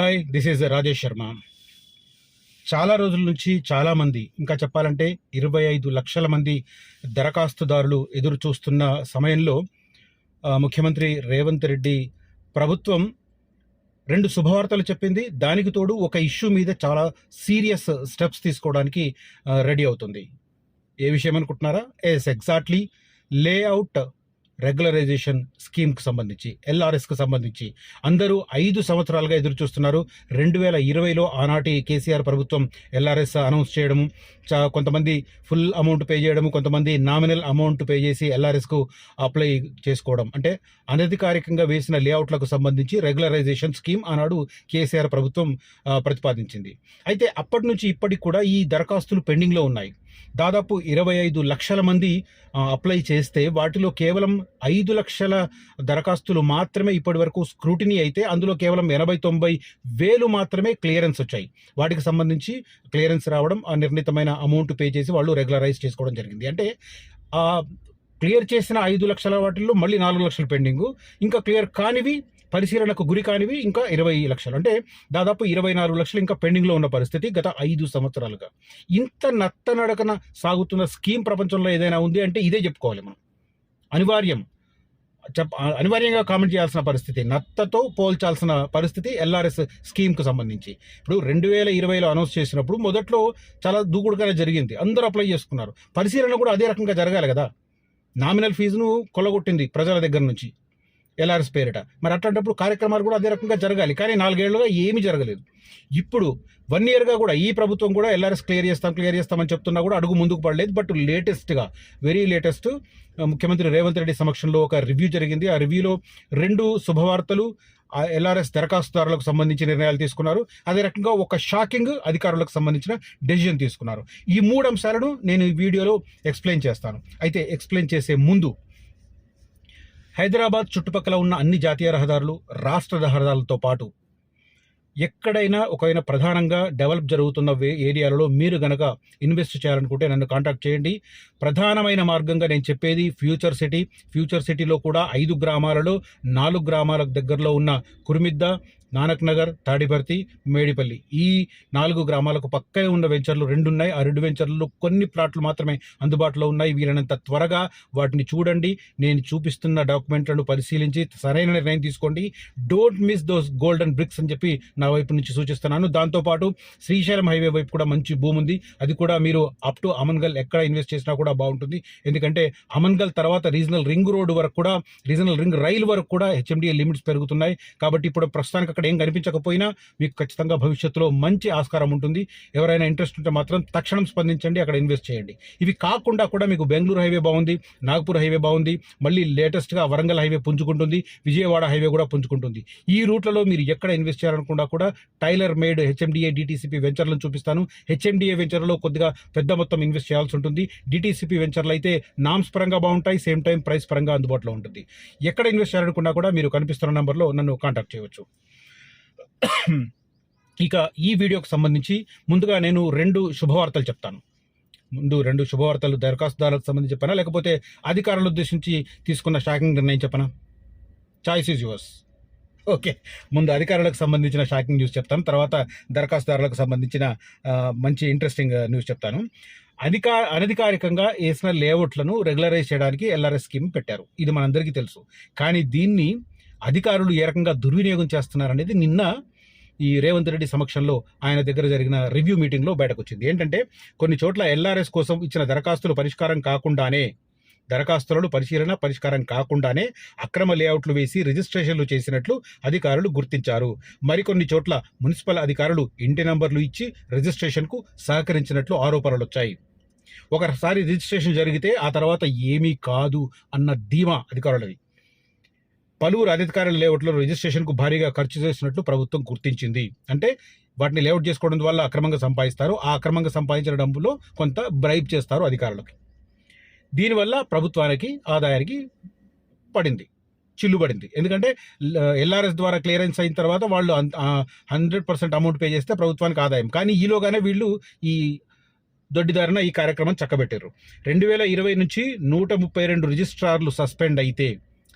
Hi this is Rajesh Sharma చాలా రోజుల నుంచి చాలామంది ఇంకా చెప్పాలంటే ఇరవై ఐదు లక్షల మంది దరఖాస్తుదారులు ఎదురు చూస్తున్న సమయంలో ముఖ్యమంత్రి రేవంత్ రెడ్డి ప్రభుత్వం రెండు శుభవార్తలు చెప్పింది. దానికి తోడు ఒక ఇష్యూ మీద చాలా సీరియస్ స్టెప్స్ తీసుకోవడానికి రెడీ అవుతుంది. ఏ విషయం అనుకుంటున్నారా? ఎస్ ఎగ్జాక్ట్లీ లేఅవుట్ రెగ్యులరైజేషన్ స్కీమ్కి సంబంధించి ఎల్ఆర్ఎస్కి సంబంధించి అందరూ ఐదు సంవత్సరాలుగా ఎదురు చూస్తున్నారు రెండు వేల ఇరవైలో ఆనాటి కేసీఆర్ ప్రభుత్వం ఎల్ఆర్ఎస్ అనౌన్స్ చేయడము చా కొంతమంది ఫుల్ అమౌంట్ పే చేయడము కొంతమంది నామినల్ అమౌంట్ పే చేసి ఎల్ఆర్ఎస్కు అప్లై చేసుకోవడం. అంటే అనధికారికంగా వేసిన లేఅవుట్లకు సంబంధించి రెగ్యులరైజేషన్ స్కీమ్ ఆనాడు కేసీఆర్ ప్రభుత్వం ప్రతిపాదించింది. అయితే అప్పటి నుంచి ఇప్పటికి కూడా ఈ దరఖాస్తులు పెండింగ్లో ఉన్నాయి. దాదాపు ఇరవై ఐదు లక్షల మంది అప్లై చేస్తే వాటిలో కేవలం ఐదు లక్షల దరఖాస్తులు మాత్రమే ఇప్పటి వరకు స్క్రూటినీ అయితే అందులో కేవలం ఎనభై తొంభై వేలు మాత్రమే క్లియరెన్స్ వచ్చాయి. వాటికి సంబంధించి క్లియరెన్స్ రావడం ఆ నిర్ణీతమైన అమౌంట్ పే చేసి వాళ్ళు రెగ్యులరైజ్ చేసుకోవడం జరిగింది. అంటే క్లియర్ చేసిన ఐదు లక్షల వాటిల్లో మళ్ళీ నాలుగు లక్షలు పెండింగు. ఇంకా క్లియర్ కానివి పరిశీలనకు గురి కానివి ఇంకా ఇరవై లక్షలు. అంటే దాదాపు ఇరవై నాలుగు లక్షలు ఇంకా పెండింగ్లో ఉన్న పరిస్థితి గత ఐదు సంవత్సరాలుగా. ఇంత నత్తనడకన సాగుతున్న స్కీమ్ ప్రపంచంలో ఏదైనా ఉంది అంటే ఇదే చెప్పుకోవాలి మనం. అనివార్యం. చెప్ అనివార్యంగా కామెంట్ చేయాల్సిన పరిస్థితి. నత్తతో పోల్చాల్సిన పరిస్థితి ఎల్ఆర్ఎస్ స్కీమ్కి సంబంధించి. ఇప్పుడు రెండు వేల ఇరవైలో అనౌన్స్ చేసినప్పుడు మొదట్లో చాలా దూకుడుగానే జరిగింది. అందరూ అప్లై చేసుకున్నారు. పరిశీలన కూడా అదే రకంగా జరగాలి కదా. నామినల్ ఫీజును కొల్లగొట్టింది ప్రజల దగ్గర నుంచి. ఎల్ఆర్ఎస్ పేరిట. మరి అట్లాంటప్పుడు కార్యక్రమాలు కూడా అదే రకంగా జరగాలి. కానీ నాలుగేళ్ళుగా ఏమీ జరగలేదు. ఇప్పుడు వన్ ఇయర్గా కూడా ఈ ప్రభుత్వం కూడా ఎల్ఆర్ఎస్ క్లియర్ చేస్తాం క్లియర్ చేస్తామని చెప్తున్నా కూడా అడుగు ముందుకు పడలేదు. బట్ లేటెస్ట్గా వెరీ లేటెస్ట్ ముఖ్యమంత్రి రేవంత్ రెడ్డి సమక్షంలో ఒక రివ్యూ జరిగింది. ఆ రివ్యూలో రెండు శుభవార్తలు ఎల్ఆర్ఎస్ దరఖాస్తుదారులకు సంబంధించి నిర్ణయాలు తీసుకున్నారు. అదే రకంగా ఒక షాకింగ్ అధికారులకు సంబంధించిన డెసిజన్ తీసుకున్నారు. ఈ మూడు అంశాలను నేను ఈ వీడియోలో ఎక్స్ప్లెయిన్ చేస్తాను. అయితే ఎక్స్ప్లెయిన్ చేసే ముందు హైదరాబాద్ చుట్టుపక్కల ఉన్న అన్ని జాతీయ రహదారులు రాష్ట్ర రహదారులతో పాటు ఎక్కడైనా ఒకవేళ ప్రధానంగా డెవలప్ జరుగుతున్న వే ఏరియాలలో మీరు గనక ఇన్వెస్ట్ చేయాలనుకుంటే నన్ను కాంటాక్ట్ చేయండి. ప్రధానమైన మార్గంగా నేను చెప్పేది ఫ్యూచర్ సిటీ. ఫ్యూచర్ సిటీలో కూడా ఐదు గ్రామాలలో నాలుగు గ్రామాల దగ్గరలో ఉన్న కురిమిద్ద నానక్ నగర్ తాడిపర్తి మేడిపల్లి. ఈ నాలుగు గ్రామాలకు పక్కనే ఉన్న వెంచర్లు రెండు ఉన్నాయి ఆ రెండు వెంచర్లలో కొన్ని ప్లాట్లు మాత్రమే అందుబాటులో ఉన్నాయి. వీలైనంత త్వరగా వాటిని చూడండి. నేను చూపిస్తున్న డాక్యుమెంట్లను పరిశీలించి సరైన నిర్ణయం తీసుకోండి. Don't miss those golden bricks అని చెప్పి నా వైపు నుంచి సూచిస్తున్నాను. దాంతోపాటు శ్రీశైలం హైవే వైపు కూడా మంచి భూమి ఉంది. అది కూడా మీరు అప్ టు అమన్గల్ ఎక్కడ ఇన్వెస్ట్ చేసినా కూడా బాగుంటుంది. ఎందుకంటే అమన్గల్ తర్వాత రీజనల్ రింగ్ రోడ్ వరకు కూడా రీజనల్ రింగ్ రైల్ వరకు కూడా హెచ్ఎండిఏ లిమిట్స్ పెరుగుతున్నాయి. కాబట్టి ఇప్పుడు ప్రస్తుతానికి అక్కడ ఏం కనిపించకపోయినా మీకు ఖచ్చితంగా భవిష్యత్తులో మంచి ఆస్కారం ఉంటుంది. ఎవరైనా ఇంట్రెస్ట్ ఉంటే మాత్రం తక్షణం స్పందించండి అక్కడ ఇన్వెస్ట్ చేయండి. ఇవి కాకుండా కూడా మీకు బెంగళూరు హైవే బాగుంది నాగపూర్ హైవే బాగుంది మళ్ళీ లేటెస్ట్గా వరంగల్ హైవే పుంజుకుంటుంది విజయవాడ హైవే కూడా పుంజుకుంటుంది. ఈ రూట్లలో మీరు ఎక్కడ ఇన్వెస్ట్ చేయాలనుకున్నా కూడా టైలర్ మేడ్ హెచ్ఎండిఏ డిటీసీపీ వెంచర్లను చూపిస్తాను. హెచ్ఎండిఏ వెంచర్లో కొద్దిగా పెద్ద మొత్తం ఇన్వెస్ట్ చేయాల్సి ఉంటుంది. డిటీసీపీ వెంచర్లు అయితే నామ్స్ పరంగా బాగుంటాయి సేమ్ టైం ప్రైస్ పరంగా అందుబాటులో ఉంటుంది. ఎక్కడ ఇన్వెస్ట్ చేయాలనుకున్నా కూడా మీరు కనిపిస్తున్న నెంబర్లో నన్ను కాంటాక్ట్ చేయవచ్చు. ఇక ఈ వీడియోకి సంబంధించి ముందుగా నేను రెండు శుభవార్తలు చెప్తాను. ముందు రెండు శుభవార్తలు దరఖాస్తుదారులకు సంబంధించి చెప్పనా? లేకపోతే అధికారుల ఉద్దేశించి తీసుకున్న షాకింగ్ నిర్ణయం చెప్పనా? Choice is yours okay. ముందు అధికారులకు సంబంధించిన షాకింగ్ న్యూస్ చెప్తాను. తర్వాత దరఖాస్తుదారులకు సంబంధించిన మంచి ఇంట్రెస్టింగ్ న్యూస్ చెప్తాను. అధికా అనధికారికంగా వేసిన లేఅవుట్లను రెగ్యులరైజ్ చేయడానికి ఎల్ఆర్ఎస్ స్కీమ్ పెట్టారు. ఇది మనందరికీ తెలుసు. కానీ దీన్ని అధికారులు ఏ రకంగా దుర్వినియోగం చేస్తున్నారనేది నిన్న ఈ రేవంత్ రెడ్డి సమక్షంలో ఆయన దగ్గర జరిగిన రివ్యూ మీటింగ్లో బయటకు వచ్చింది ఏంటంటే కొన్ని చోట్ల ఎల్ఆర్ఎస్ కోసం ఇచ్చిన దరఖాస్తులు పరిష్కారం కాకుండానే దరఖాస్తులను పరిశీలన పరిష్కారం కాకుండానే అక్రమ లేఅవుట్లు వేసి రిజిస్ట్రేషన్లు చేసినట్లు అధికారులు గుర్తించారు. మరికొన్ని చోట్ల మున్సిపల్ అధికారులు ఇంటి నంబర్లు ఇచ్చి రిజిస్ట్రేషన్కు సహకరించినట్లు ఆరోపణలు వచ్చాయి. ఒకసారి రిజిస్ట్రేషన్ జరిగితే ఆ తర్వాత ఏమీ కాదు అన్న ధీమా అధికారులది. పలువురు అధికారుల లేఅవుట్లో రిజిస్ట్రేషన్కు భారీగా ఖర్చు చేసినట్లు ప్రభుత్వం గుర్తించింది. అంటే వాటిని లేఅవుట్ చేసుకోవడం వల్ల అక్రమంగా సంపాదిస్తారు. ఆ అక్రమంగా సంపాదించిన డబ్బులో కొంత బ్రైబ్ చేస్తారు అధికారులకి. దీనివల్ల ప్రభుత్వానికి ఆదాయానికి పడింది చిల్లుబడింది. ఎందుకంటే ఎల్ఆర్ఎస్ ద్వారా క్లియరెన్స్ అయిన తర్వాత వాళ్ళు హండ్రెడ్ పర్సెంట్ అమౌంట్ పే చేస్తే ప్రభుత్వానికి ఆదాయం. కానీ ఈలోగానే వీళ్ళు ఈ దొడ్డిదారిన ఈ కార్యక్రమం చక్కబెట్టారు. రెండు వేల ఇరవై నుంచి నూట ముప్పై రెండు రిజిస్ట్రార్లు సస్పెండ్ అయితే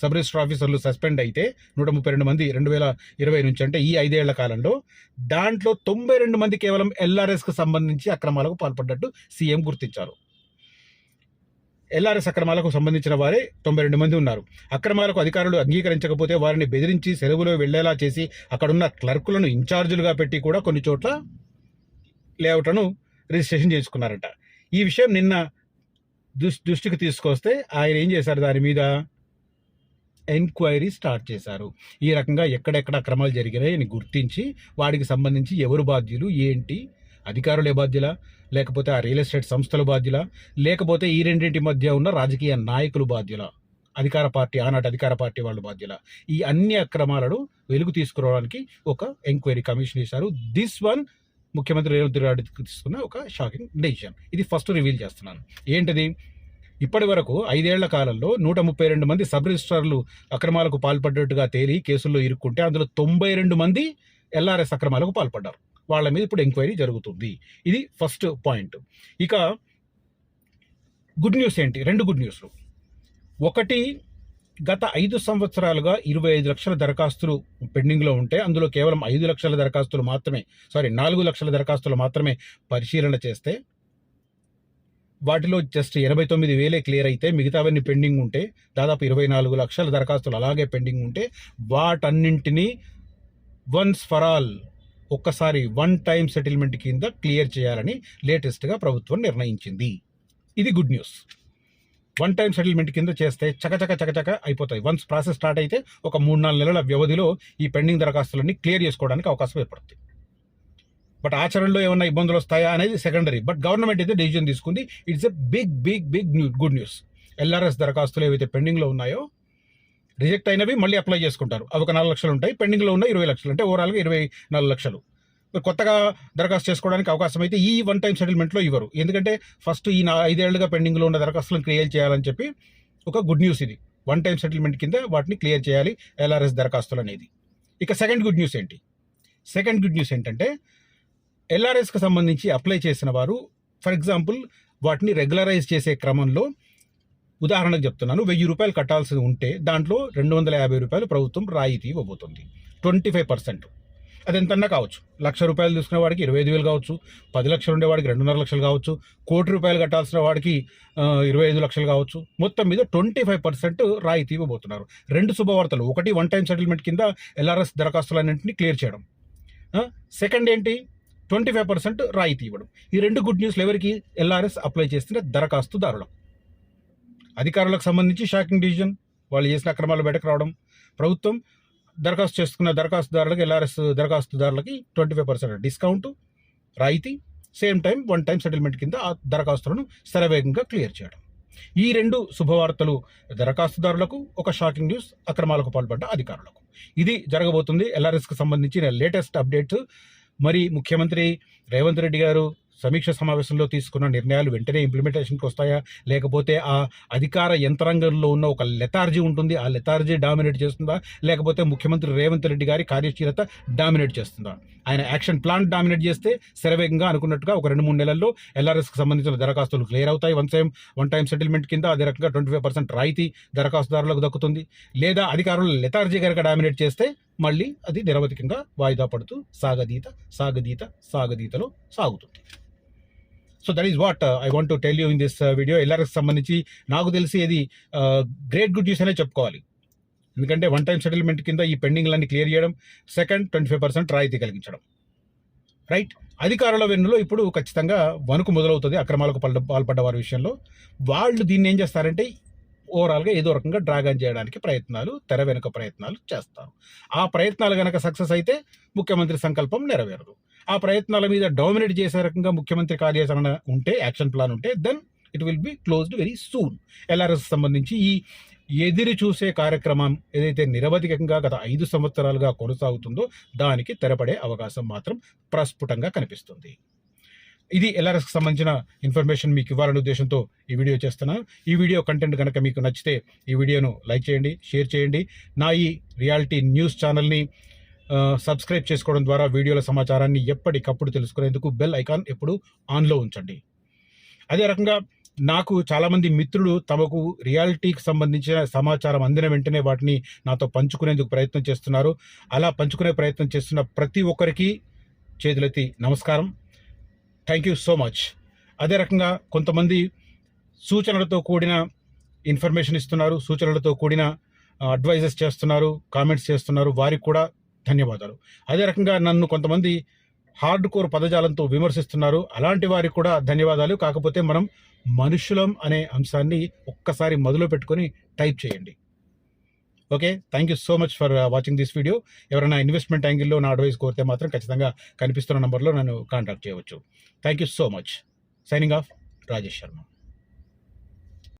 సబ్ రిజిస్టర్ ఆఫీసర్లు సస్పెండ్ అయితే నూట ముప్పై రెండు మంది రెండు వేల ఇరవై నుంచి అంటే ఈ ఐదేళ్ళ కాలంలో దాంట్లో తొంభై రెండు మంది కేవలం ఎల్ఆర్ఎస్కి సంబంధించి అక్రమాలకు పాల్పడ్డట్టు సీఎం గుర్తించారు. ఎల్ఆర్ఎస్ అక్రమాలకు సంబంధించిన వారే తొంభై రెండు మంది ఉన్నారు. అక్రమాలకు అధికారులు అంగీకరించకపోతే వారిని బెదిరించి సెలవులో వెళ్ళేలా చేసి అక్కడున్న క్లర్కులను ఇన్ఛార్జీలుగా పెట్టి కూడా కొన్ని చోట్ల లేఅవుట్లను రిజిస్ట్రేషన్ చేసుకున్నారట. ఈ విషయం నిన్న దుష్ దృష్టికి తీసుకొస్తే ఆయన ఏం చేశారు దాని మీద? ఎంక్వైరీ స్టార్ట్ చేశారు. ఈ రకంగా ఎక్కడెక్కడ అక్రమాలు జరిగినాయని గుర్తించి వాటికి సంబంధించి ఎవరు బాధ్యులు ఏంటి అధికారులే బాధ్యుల లేకపోతే ఆ రియల్ ఎస్టేట్ సంస్థలు బాధ్యుల లేకపోతే ఈ రెండింటి మధ్య ఉన్న రాజకీయ నాయకులు బాధ్యుల అధికార పార్టీ ఆనాటి అధికార పార్టీ వాళ్ళు బాధ్యుల. ఈ అన్ని అక్రమాలను వెలుగు తీసుకురావడానికి ఒక ఎంక్వైరీ కమిషన్ చేశారు దిస్ వన్ ముఖ్యమంత్రి రేవంత్ రెడ్డి తీసుకున్న ఒక షాకింగ్ డెసిషన్. ఇది ఫస్ట్ రివీల్ చేస్తున్నాను. ఏంటిది? ఇప్పటి వరకు ఐదేళ్ళ కాలంలో నూట ముప్పై రెండు మంది సబ్ రిజిస్ట్రార్లు అక్రమాలకు పాల్పడ్డట్టుగా తేలి కేసుల్లో ఇరుక్కుంటే అందులో తొంభై రెండు మంది ఎల్ఆర్ఎస్ అక్రమాలకు పాల్పడ్డారు. వాళ్ళ మీద ఇప్పుడు ఎంక్వైరీ జరుగుతుంది. ఇది ఫస్ట్ పాయింట్. ఇక గుడ్ న్యూస్ ఏంటి? రెండు గుడ్ న్యూస్లు. ఒకటి గత ఐదు సంవత్సరాలుగా ఇరవై ఐదు లక్షల దరఖాస్తులు పెండింగ్లో ఉంటే అందులో కేవలం ఐదు లక్షల దరఖాస్తులు మాత్రమే సారీ నాలుగు లక్షల దరఖాస్తులు మాత్రమే పరిశీలన చేస్తే వాటిలో జస్ట్ ఎనభై తొమ్మిది వేలే క్లియర్ అయితే మిగతావన్నీ పెండింగ్ ఉంటే దాదాపు ఇరవై నాలుగు లక్షల దరఖాస్తులు అలాగే పెండింగ్ ఉంటే వాటన్నింటినీ వన్స్ ఫర్ ఆల్ ఒక్కసారి వన్ టైం సెటిల్మెంట్ కింద క్లియర్ చేయాలని లేటెస్ట్గా ప్రభుత్వం నిర్ణయించింది. ఇది good news. One time settlement కింద చేస్తే చకచక చకచక అయిపోతాయి. వన్స్ ప్రాసెస్ స్టార్ట్ అయితే ఒక మూడు నాలుగు నెలల వ్యవధిలో ఈ పెండింగ్ దరఖాస్తులన్నీ క్లియర్ చేసుకోవడానికి అవకాశం ఏర్పడుతుంది బట్ ఆచరణలో ఏమైనా ఇబ్బందులు వస్తాయా అనేది సెకండరీ బట్ గవర్నమెంట్ అయితే డెసిజన్ తీసుకుంది. It's a big big big new good news LRS దరఖాస్తులు ఏవైతే పెండింగ్లో ఉన్నాయో రిజెక్ట్ అయినవి మళ్ళీ అప్లై చేసుకుంటారు. అవి ఒక నాలుగు లక్షలు ఉంటాయి. పెండింగ్లో ఉన్న ఇరవై లక్షలు. అంటే ఓవరాల్గా ఇరవై నాలుగు లక్షలు. కొత్తగా దరఖాస్తు చేసుకోవడానికి అవకాశం అయితే ఈ వన్ టైం సెటిల్మెంట్లో ఇవ్వరు. ఎందుకంటే ఫస్ట్ ఈ నా ఐదేళ్ళుగా పెండింగ్లో ఉన్న దరఖాస్తులను క్లియర్ చేయాలని చెప్పి ఒక గుడ్ న్యూస్ ఇది. వన్ టైం సెటిల్మెంట్ కింద వాటిని క్లియర్ చేయాలి ఎల్ఆర్ఎస్ దరఖాస్తులు అనేది. ఇక సెకండ్ గుడ్ న్యూస్ ఏంటి? సెకండ్ గుడ్ న్యూస్ ఏంటంటే ఎల్ఆర్ఎస్కి సంబంధించి అప్లై చేసిన వారు ఫర్ ఎగ్జాంపుల్ వాటిని రెగ్యులరైజ్ చేసే క్రమంలో ఉదాహరణకు చెప్తున్నాను వెయ్యి రూపాయలు కట్టాల్సి ఉంటే దాంట్లో రెండు వందల యాభై రూపాయలు ప్రభుత్వం రాయితీ ఇవ్వబోతుంది. ట్వంటీ ఫైవ్ పర్సెంట్ అది ఎంతన్నా కావచ్చు? లక్ష రూపాయలు తీసుకునే వాడికి ఇరవై ఐదు వేలు కావచ్చు పది లక్షలు ఉండేవాడికి రెండున్నర లక్షలు కావచ్చు కోటి రూపాయలు కట్టాల్సిన వాడికి ఇరవై ఐదు లక్షలు కావచ్చు. మొత్తం మీద ట్వంటీ ఫైవ్ పర్సెంట్ రాయితీ ఇవ్వబోతున్నారు. రెండు శుభవార్తలు. ఒకటి వన్ టైం సెటిల్మెంట్ కింద ఎల్ఆర్ఎస్ దరఖాస్తులన్నింటినీ క్లియర్ చేయడం. సెకండ్ ఏంటి? ట్వంటీ ఫైవ్ పర్సెంట్ రాయితీ ఇవ్వడం. ఈ రెండు గుడ్ న్యూస్లు ఎవరికి? ఎల్ఆర్ఎస్ అప్లై చేస్తున్న దరఖాస్తుదారులకు అధికారులకు సంబంధించి షాకింగ్ డిసిజన్ వాళ్ళు చేసిన అక్రమాలు బయటకు రావడం. ప్రభుత్వం దరఖాస్తు చేసుకున్న దరఖాస్తుదారులకు ఎల్ఆర్ఎస్ దరఖాస్తుదారులకి ట్వంటీ ఫైవ్ పర్సెంట్ డిస్కౌంట్ రాయితీ same time one time settlement కింద ఆ దరఖాస్తులను శరవేగంగా క్లియర్ చేయడం. ఈ రెండు శుభవార్తలు దరఖాస్తుదారులకు ఒక షాకింగ్ న్యూస్ అక్రమాలకు పాల్పడ్డ అధికారులకు. ఇది జరగబోతుంది. ఎల్ఆర్ఎస్కి సంబంధించిన లేటెస్ట్ అప్డేట్స్ మరి ముఖ్యమంత్రి రేవంత్ రెడ్డి గారు సమీక్ష సమావేశంలో తీసుకున్న నిర్ణయాలు వెంటనే ఇంప్లిమెంటేషన్కి వస్తాయా? లేకపోతే ఆ అధికార యంత్రాంగంలో ఉన్న ఒక లెథార్జీ ఉంటుంది ఆ లెథార్జీ డామినేట్ చేస్తుందా? లేకపోతే ముఖ్యమంత్రి రేవంత్ రెడ్డి గారి కార్యశీలత డామినేట్ చేస్తుందా? ఆయన యాక్షన్ ప్లాన్ డామినేట్ చేస్తే శరవేగంగా అనుకున్నట్టుగా ఒక రెండు మూడు నెలల్లో ఎల్ఆర్ఎస్కి సంబంధించిన దరఖాస్తులు క్లియర్ అవుతాయి. One time one time settlement కింద అదే రకంగా ట్వంటీ ఫైవ్ పర్సెంట్ రాయితీ దరఖాస్తుదారులకు దక్కుతుంది. లేదా అధికారులు లెథార్జీ కనుక డామినేట్ చేస్తే మళ్ళీ అది నిరవధికంగా వాయిదా పడుతూ సాగదీత సాగదీత సాగదీతలో సాగుతుంది. So that is what I want to tell you in this video LRS సంబంధించి నాకు తెలిసి ఇది గ్రేట్ గుడ్ న్యూస్ అనే చెప్పుకోవాలి. ఎందుకంటే వన్ టైం సెటిల్మెంట్ కింద ఈ పెండింగ్లన్నీ క్లియర్ చేయడం సెకండ్ ట్వంటీ ఫైవ్ పర్సెంట్ రాయితీ కలిగించడం. రైట్ అధికారుల వెన్నులో ఇప్పుడు ఖచ్చితంగా వణుకు మొదలవుతుంది అక్రమాలకు పాల్పడ్డ వారి విషయంలో. వాళ్ళు దీన్ని ఏం చేస్తారంటే ఓవరాల్గా ఏదో రకంగా డ్రాగన్ చేయడానికి ప్రయత్నాలు తెర వెనుక ప్రయత్నాలు చేస్తారు. ఆ ప్రయత్నాలు కనుక సక్సెస్ అయితే ముఖ్యమంత్రి సంకల్పం నెరవేరదు. ఆ ప్రయత్నాల మీద డామినేట్ చేసే రకంగా ముఖ్యమంత్రి కార్యాచరణ ఉంటే యాక్షన్ ప్లాన్ ఉంటే then it will be closed very soon. LRS సంబంధించి ఈ ఎదిరి చూసే కార్యక్రమం ఏదైతే నిరవధికంగా గత ఐదు సంవత్సరాలుగా కొనసాగుతుందో దానికి తెరపడే అవకాశం మాత్రం ప్రస్ఫుటంగా కనిపిస్తుంది. ఇది ఎల్ఆర్ఎస్కి సంబంధించిన ఇన్ఫర్మేషన్ మీకు ఇవ్వాలనే ఉద్దేశంతో ఈ వీడియో చేస్తున్నాను. ఈ వీడియో కంటెంట్ కనుక మీకు నచ్చితే ఈ వీడియోను లైక్ చేయండి షేర్ చేయండి. నా ఈ రియాలిటీ న్యూస్ ఛానల్ని సబ్స్క్రైబ్ చేసుకోవడం ద్వారా వీడియోల సమాచారాన్ని ఎప్పటికప్పుడు తెలుసుకునేందుకు బెల్ ఐకాన్ ఎప్పుడు ఆన్లో ఉంచండి. అదే రకంగా నాకు చాలామంది మిత్రులు తమకు రియాలిటీకి సంబంధించిన సమాచారం అందిన వెంటనే వాటిని నాతో పంచుకునేందుకు ప్రయత్నం చేస్తున్నారు. అలా పంచుకునే ప్రయత్నం చేస్తున్న ప్రతి ఒక్కరికి చేతులెత్తి నమస్కారం. థ్యాంక్ యూ సో మచ్ అదే రకంగా కొంతమంది సూచనలతో కూడిన ఇన్ఫర్మేషన్ ఇస్తున్నారు సూచనలతో కూడిన అడ్వైజెస్ చేస్తున్నారు కామెంట్స్ చేస్తున్నారు వారికి కూడా ధన్యవాదాలు. అదే రకంగా నన్ను కొంతమంది హార్డ్ కోర్ పదజాలంతో విమర్శిస్తున్నారు అలాంటి వారికి కూడా ధన్యవాదాలు. కాకపోతే మనం మనుషులం అనే అంశాన్ని ఒక్కసారి మొదలు పెట్టుకొని టైప్ చేయండి. Okay thank you so much for watching this video ఎవరైనా ఇన్వెస్ట్మెంట్ యాంగిల్లో నా అడ్వైస్ కోరితే మాత్రం ఖచ్చితంగా కనిపిస్తున్న నంబర్లో నన్ను కాంటాక్ట్ చేయవచ్చు. Thank you so much signing off Rajesh Sharma